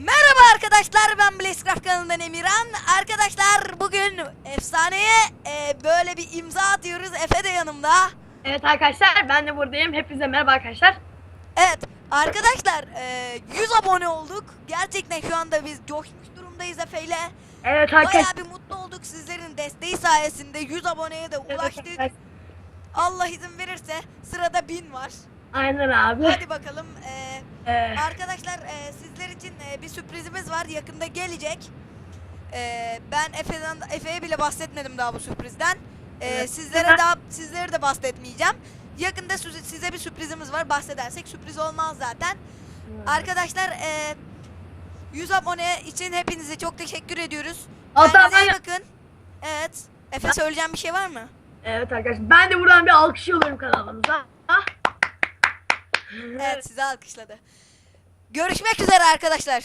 Merhaba arkadaşlar ben Blazecraft kanalından Emirhan. Arkadaşlar bugün efsaneye e, böyle bir imza atıyoruz. Efe de yanımda. Evet arkadaşlar ben de buradayım. Hepinize merhaba arkadaşlar. Evet arkadaşlar e, 100 abone olduk. Gerçekten şu anda biz coşmuş durumdayız Efe ile. Evet arkadaşlar. Bayağı bir mutlu olduk sizlerin desteği sayesinde 100 aboneye de Evet ulaştık. arkadaşlar. Allah izin verirse sırada 1000 var. Aynen abi. Hadi bakalım. E, Ee, Arkadaşlar e, sizler için e, bir sürprizimiz var. Yakında gelecek. E, ben Efe'den Efe'ye bile bahsetmedim daha bu sürprizden. E, Evet. sizlere Aha. daha sizlere de bahsetmeyeceğim. Yakında size bir sürprizimiz var. Bahsedersek sürpriz olmaz zaten. Arkadaşlar e, 100 abone için hepinize çok teşekkür ediyoruz. Kendinize iyi bakın. Evet. Efe söyleyeceğim bir şey var mı? evet arkadaşlar. Ben de buradan bir alkış yolluyorum kanalımıza. Evet sizi alkışladı. Görüşmek üzere arkadaşlar.